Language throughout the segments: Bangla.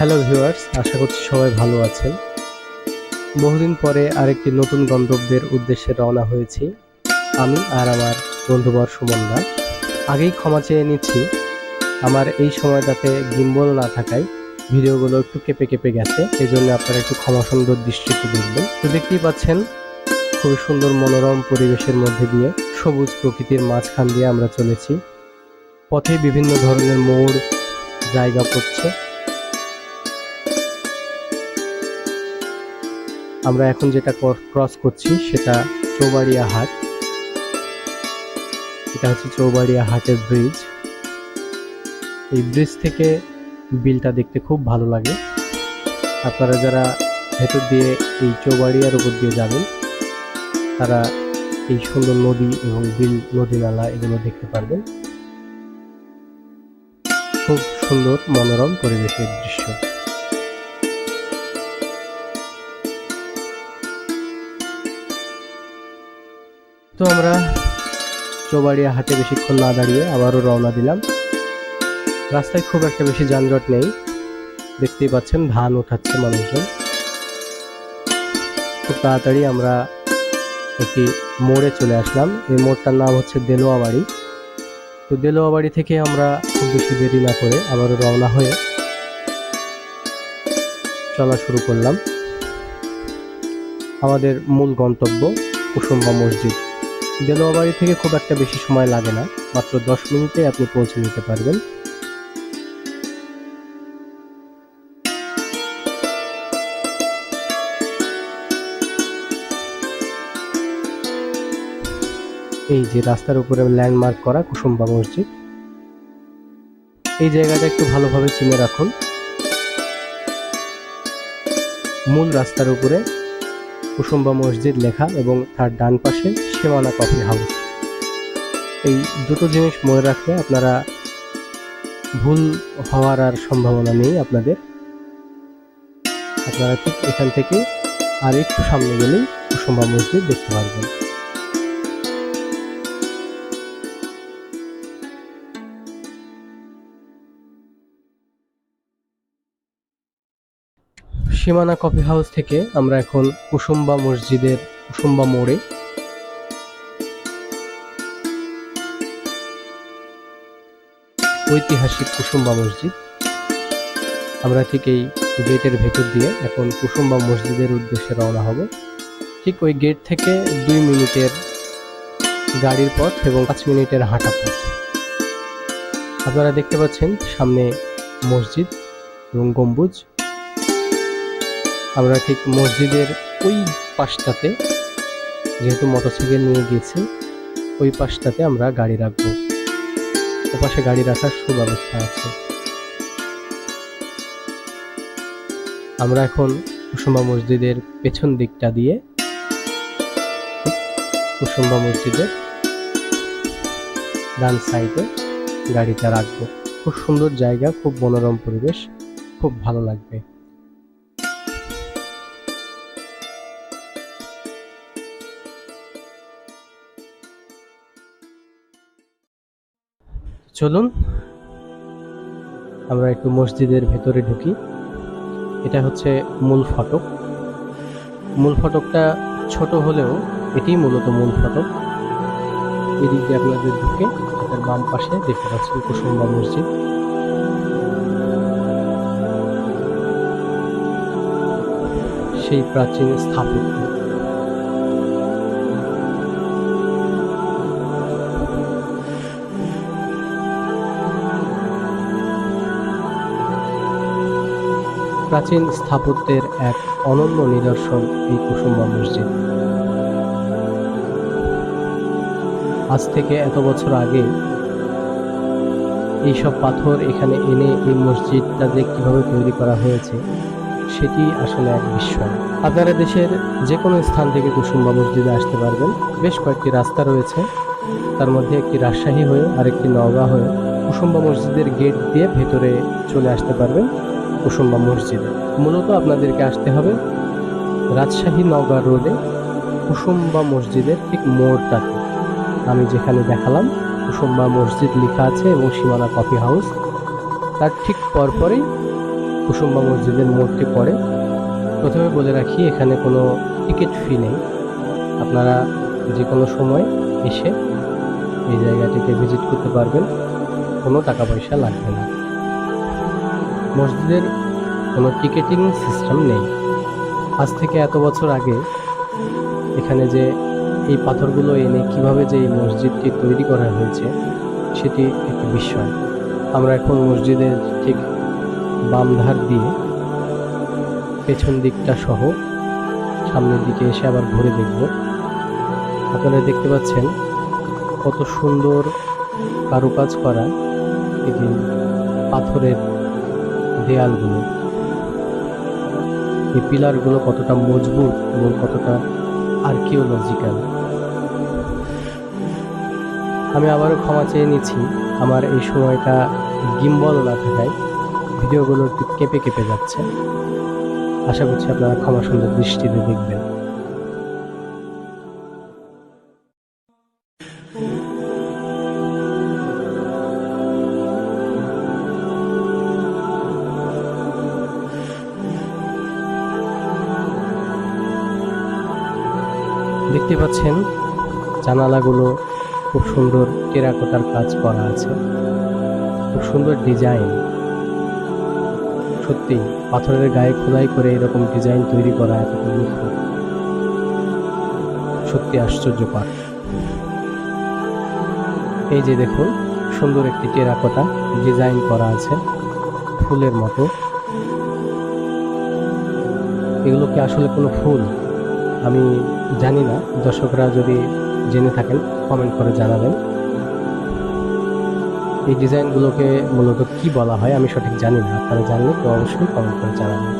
হ্যালো ভিউয়ার্স আশা করছি সবাই ভালো আছেন। বহুদিন পরে আরেকটি নতুন গন্তব্যের উদ্দেশ্যে রওনা হয়েছি আমি আর আমার বন্ধুবর সুমনদা। আগেই ক্ষমা চেয়ে নিচ্ছি, আমার এই সময়টাতে গিম্বল না থাকায় ভিডিওগুলো একটু কেঁপে কেঁপে গেছে এই জন্য আপনারা একটু ক্ষমা সুন্দর দৃষ্টিতে দেখবেন। তো দেখতেই পাচ্ছেন, খুবই সুন্দর মনোরম পরিবেশের মধ্যে দিয়ে সবুজ প্রকৃতির মাঝখান দিয়ে আমরা চলেছি। পথে বিভিন্ন ধরনের মোড়, জায়গা পড়ছে। আমরা এখন যেটা ক্রস করছি সেটা চৌবাড়িয়া হাট। এটা হচ্ছে চৌবাড়িয়া হাটের ব্রিজ এই ব্রিজ থেকে বিলটা দেখতে খুব ভালো লাগে। আপনারা যারা ভেতর দিয়ে এই চৌবাড়িয়ার উপর দিয়ে যাবেন, তারা এই সুন্দর নদী এবং বিল, নদী নালা এগুলো দেখতে পারবেন। খুব সুন্দর মনোরম পরিবেশের দৃশ্য। তো আমরা চৌবাড়িয়া হাটে বেশিক্ষণ না দাঁড়িয়ে আবারও রওনা দিলাম। রাস্তায় খুব একটা বেশি যানজট নেই। দেখতেই পাচ্ছেন, ধান উঠাচ্ছে মানুষজন। খুব তাড়াতাড়ি আমরা একটি মোড়ে চলে আসলাম। এই মোড়টার নাম হচ্ছে দেলোয়া বাড়ি তো দেলোয়া বাড়ি থেকে আমরা খুব বেশি দেরি না করে আবারও রওনা হয়ে চলা শুরু করলাম। আমাদের মূল গন্তব্য কুসুম্বা মসজিদ। দেলোয়া বাড়ি থেকে খুব একটা বেশি সময় লাগে না। মাত্র দশ মিনিটে আপনি পৌঁছে যেতে পারবেন। এই যে রাস্তার উপরে ল্যান্ডমার্ক করা কুসুম্বা মসজিদ। এই জায়গাটা একটু ভালোভাবে চিনে রাখুন। মূল রাস্তার উপরে কুসুম্বা মসজিদ লেখা এবং তার ডান পাশে সীমানা কফি হাউস এই দুটো জিনিস মনে রাখলে আপনারা ভুল হওয়ার আর সম্ভাবনা নেই আপনাদের। আপনারা ঠিক এখান থেকে আর একটু সামনে গেলেই কুসুম্বা মসজিদ দেখতে পারবেন। সীমানা কফি হাউস থেকে আমরা এখন কুসুম্বা মসজিদের, কুসুম্বা মোড়ে ঐতিহাসিক কুসুম্বা মসজিদ। আমরা ঠিক এই গেটের ভেতর দিয়ে এখন কুসুম্বা মসজিদের উদ্দেশ্যে রওনা হব। ঠিক ওই গেট থেকে দুই মিনিটের গাড়ির পথ এবং পাঁচ মিনিটের হাঁটা পথ। আপনারা দেখতে পাচ্ছেন সামনে মসজিদ এবং গম্বুজ। আমরা ঠিক মসজিদের ওই পাশটাতে যেহেতু মোটরসাইকেল নিয়ে গিয়েছি ওই পাশটাতে আমরা গাড়ি রাখব। ওপাশে গাড়ি রাখার সুব্যবস্থা আছে। আমরা এখন কুসুম্বা মসজিদের পেছন দিকটা দিয়ে কুসুম্বা মসজিদের ডান সাইডে গাড়িটা রাখব। খুব সুন্দর জায়গা, খুব মনোরম পরিবেশ, খুব ভালো লাগবে। চলুন, আমরা একটু মসজিদের ভেতরে ঢুকি। এটা হচ্ছে মূল ফটক। মূল ফটকটা ছোট হলেও এটি মূলত মূল ফটক। এদিক আপনাদের ঢুকে এটার বাম পাশে দেখতে পাচ্ছেন কুসুম্বা মসজিদ। সেই প্রাচীন স্থাপত্য। প্রাচীন স্থাপত্যের এক অনন্য নিদর্শন এই কুসুম্বা মসজিদ আজ থেকে এত বছর আগে এইসব পাথর এখানে এনে এই মসজিদটা যে কীভাবে তৈরি করা হয়েছে, সেটি আসলে এক বিস্ময়। আপনারা দেশের যে কোনো স্থান থেকে কুসুম্বা মসজিদে আসতে পারবেন। বেশ কয়েকটি রাস্তা রয়েছে, তার মধ্যে একটি রাজশাহী হয়ে আরেকটি নওগাঁ হয়ে কুসুম্বা মসজিদের গেট দিয়ে ভেতরে চলে আসতে পারবেন। কুসুম্বা মসজিদে। মূলত আপনাদেরকে আসতে হবে রাজশাহী নওগাঁ রোডে, কুসুম্বা মসজিদের ঠিক মোড়টাতে। আমি যেখানে দেখালাম, কুসুম্বা মসজিদ লেখা আছে এবং সীমানা কফি হাউস। তার ঠিক পরপরেই কুসুম্বা মসজিদের মোড়টি পড়ে। প্রথমে বলে রাখি, এখানে কোনো টিকিট ফি নেই। আপনারা যে কোনো সময় এসে এই জায়গাটিকে ভিজিট করতে পারবেন। কোনো টাকা পয়সা লাগবে না। মসজিদের কোনো টিকিটিং সিস্টেম নেই। আজ থেকে এত বছর আগে এখানে যে এই পাথরগুলো এনে কীভাবে যে এই মসজিদটি তৈরি করা হয়েছে, সেটি একটি বিস্ময় আমরা এখন মসজিদের ঠিক বাম ধার দিয়ে পেছন দিকটা সহ সামনের দিকে এসে আবার ঘুরে দেখব। আপনারা দেখতে পাচ্ছেন কত সুন্দর কারুকাজ করা যে পাথরের দেয়ালগুলো। এই পিলারগুলো কতটা মজবুত এবং কতটা আর্কিওলজিক্যাল আমি আবারও ক্ষমা চেয়ে নিচ্ছি, আমার এই সময়টা গিম্বল না থাকায় ভিডিওগুলো একটু কেঁপে কেঁপে যাচ্ছে। আশা করছি আপনারা ক্ষমা সুন্দর দৃষ্টিতে দেখবেন। পাচ্ছেন। জানালাগুলো খুব সুন্দর টেরাকোটার কাজ করা আছে। খুব সুন্দর ডিজাইন। সত্যি, পাথরের গায়ে খোদাই করে এরকম ডিজাইন তৈরি করা এতটা নিখুঁত সত্যি আশ্চর্যকর এই যে দেখুন, সুন্দর একটি টেরাকোটা ডিজাইন করা আছে ফুলের মতো। এগুলো কি আসলে কোনো ফুল? আমি জানি না, দর্শকরা যদি জেনে থাকেন কমেন্ট করে জানাবেন। এই ডিজাইনগুলোকে মূলত কি বলা হয়, আমি সঠিক জানি না, আপনারা জানলে তো অবশ্যই কমেন্ট করে জানাবেন।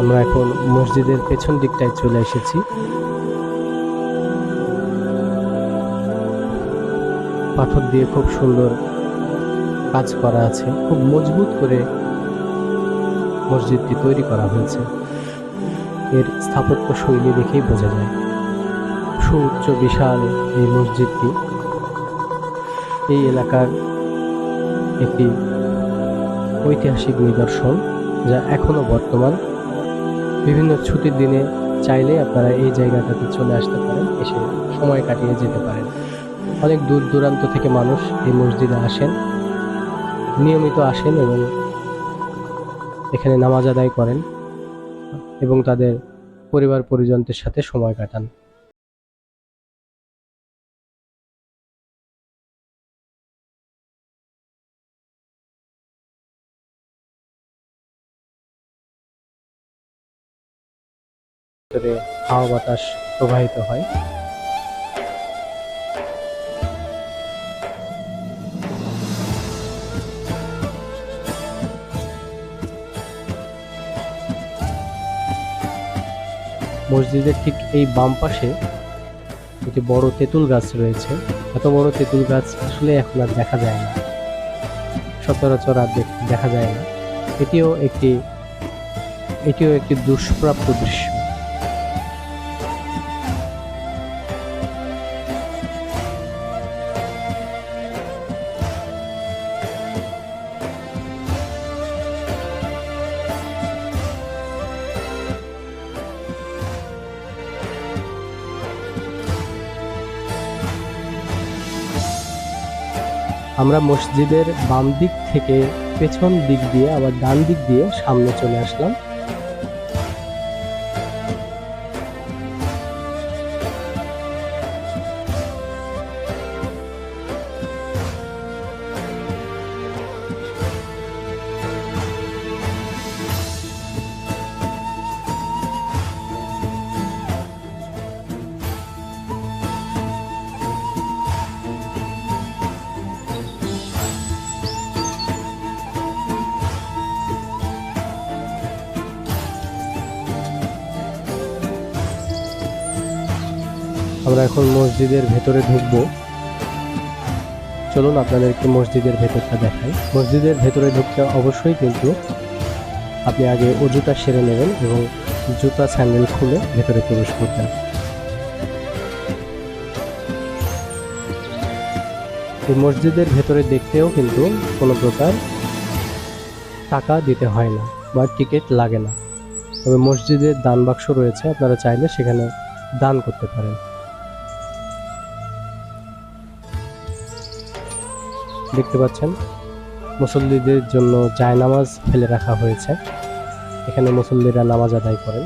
আমরা এখন মসজিদের পেছন দিকটায় চলে এসেছি। পাথর দিয়ে খুব সুন্দর কাজ করা আছে, খুব মজবুত করে মসজিদটি তৈরি করা হয়েছে। এর স্থাপত্য শৈলী দেখেই বোঝা যায়। সুউচ্চ, বিশাল এই মসজিদটি এই এলাকার একটি ঐতিহাসিক নিদর্শন যা এখনও বর্তমান। বিভিন্ন ছুটির দিনে চাইলে আপনারা এই জায়গাটাতে চলে আসতে পারেন, এসে সময় কাটিয়ে যেতে পারেন। অনেক দূর দূরান্ত থেকে মানুষ এই মসজিদে আসেন, নিয়মিত আসেন এবং এখানে নামাজ আদায় করেন। এবং তাদের পরিবার পরিজনদের সাথে সময় কাটান। হাওয়া বাতাস প্রবাহিত হয়। মসজিদের ঠিক এই বাম পাশে একটি বড় তেঁতুল গাছ রয়েছে। এত বড় তেঁতুল গাছ আসলে এখন আর দেখা যায় না। সচরাচর আর দেখা যায় না। এটিও একটি এটিও একটি দুষ্প্রাপ্য দৃশ্য। আমরা মসজিদের বাম দিক থেকে পেছন দিক দিয়ে, আবার ডান দিক দিয়ে সামনে চলে আসলাম। আমরা এখন মসজিদের ভেতরে ঢুকবো। চলুন আপনাদেরকে মসজিদের ভেতরটা দেখাই। মসজিদের ভেতরে ঢুকতে অবশ্যই কিন্তু আপনি আগে অজুটা সেরে নেবেন এবং জুতা, স্যান্ডেল খুলে ভেতরে প্রবেশ করবেন। এই মসজিদের ভেতরে দেখতেও কিন্তু কোনো প্রকার টাকা দিতে হয় না বা টিকিট লাগে না। তবে মসজিদের দান বাক্স রয়েছে, আপনারা চাইলে সেখানে দান করতে পারেন। দেখতে পাচ্ছেন। মুসল্লিদের জন্য জায়নামাজ ফেলে রাখা হয়েছে। এখানে মুসল্লিরা নামাজ আদায় করেন।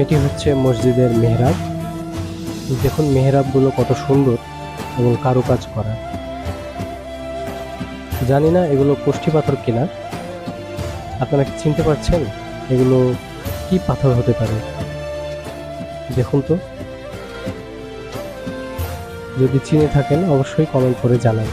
এটি হচ্ছে মসজিদের মেহরাব। দেখুন মেহরাবগুলো কত সুন্দর এবং কারুকাজ করা। জানি না এগুলো কোষ্ঠী পাথর কিনা। আপনারা কি চিনতে পারছেন এগুলো কি পাথর হতে পারে? দেখুন তো। যদি চিনে থাকেন, অবশ্যই কমেন্ট করে জানান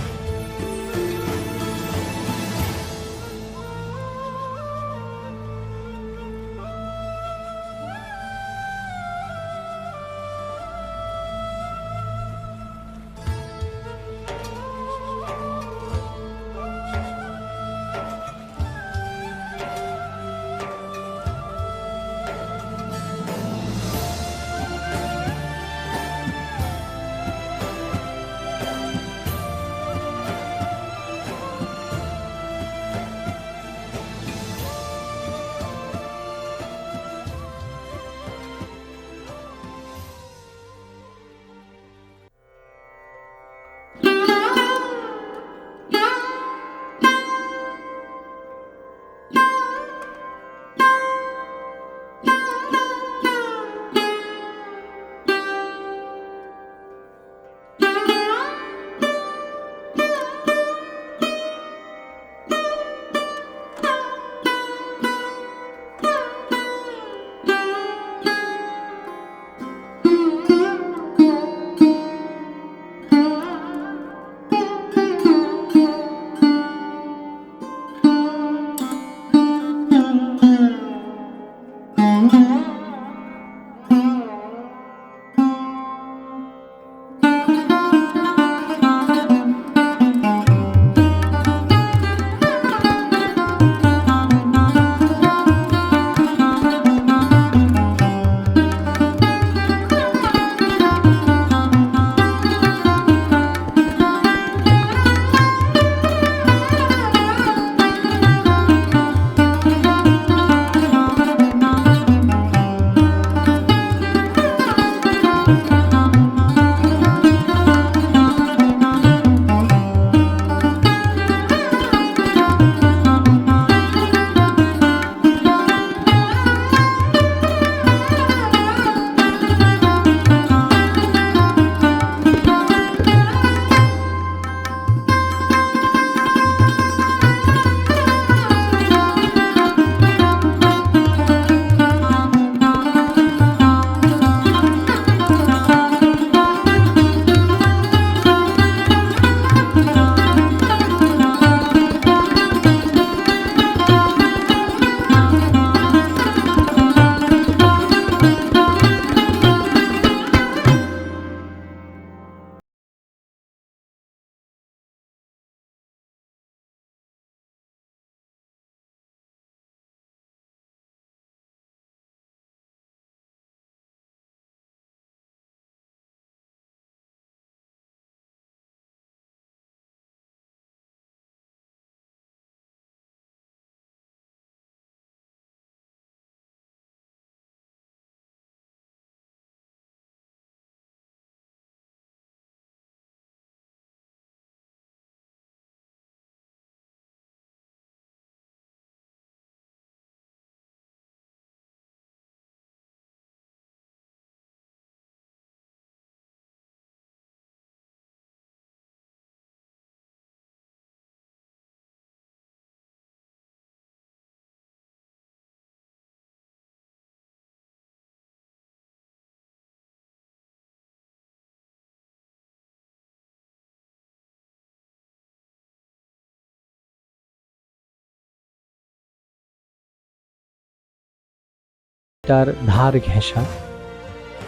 মসজিদটার ধার ঘেঁষা।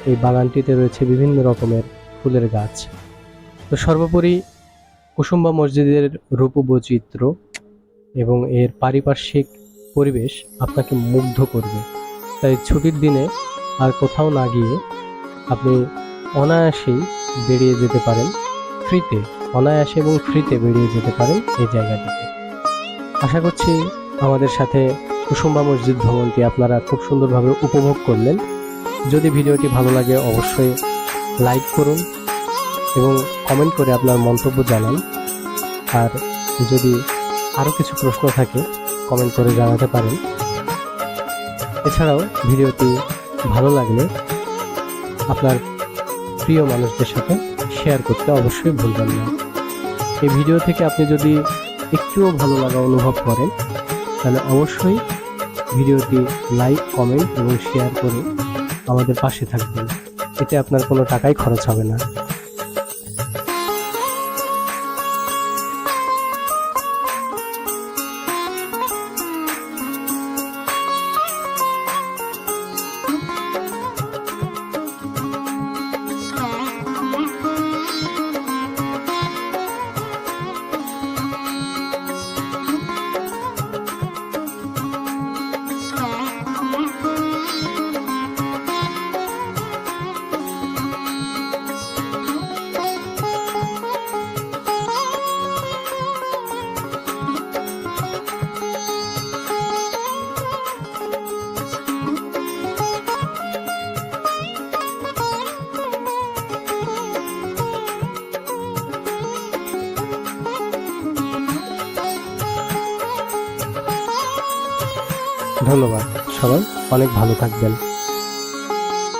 এই বাগানটিতে রয়েছে বিভিন্ন রকমের ফুলের গাছ। তো সর্বোপরি কুসুম্বা মসজিদের রূপবৈচিত্র্য এবং এর পারিপার্শ্বিক পরিবেশ আপনাকে মুগ্ধ করবে। তাই ছুটির দিনে আর কোথাও না গিয়ে আপনি অনায়াসেই বেরিয়ে যেতে পারেন। ফ্রিতে, অনায়াসে এবং ফ্রিতে বেরিয়ে যেতে পারেন এই জায়গাটিতে। আশা করছি আমাদের সাথে কুসুম্বা মসজিদ ভ্রমণটি আপনারা খুব সুন্দরভাবে উপভোগ করলেন। যদি ভিডিওটি ভালো লাগে, অবশ্যই লাইক করুন এবং কমেন্ট করে আপনার মন্তব্য জানান। আর যদি আরও কিছু প্রশ্ন থাকে কমেন্ট করে জানাতে পারেন। এছাড়াও ভিডিওটি ভালো লাগলে আপনার প্রিয় মানুষদের সাথে শেয়ার করতে অবশ্যই ভুলবেন না। এই ভিডিও থেকে আপনি যদি একটুও ভালো লাগা অনুভব করেন, তাহলে অবশ্যই ভিডিওটি লাইক, কমেন্ট এবং শেয়ার করে আমাদের পাশে থাকবেন। এতে আপনার কোনো টাকাই খরচ হবে না। ধন্যবাদ। সবাই অনেক ভালো থাকবেন।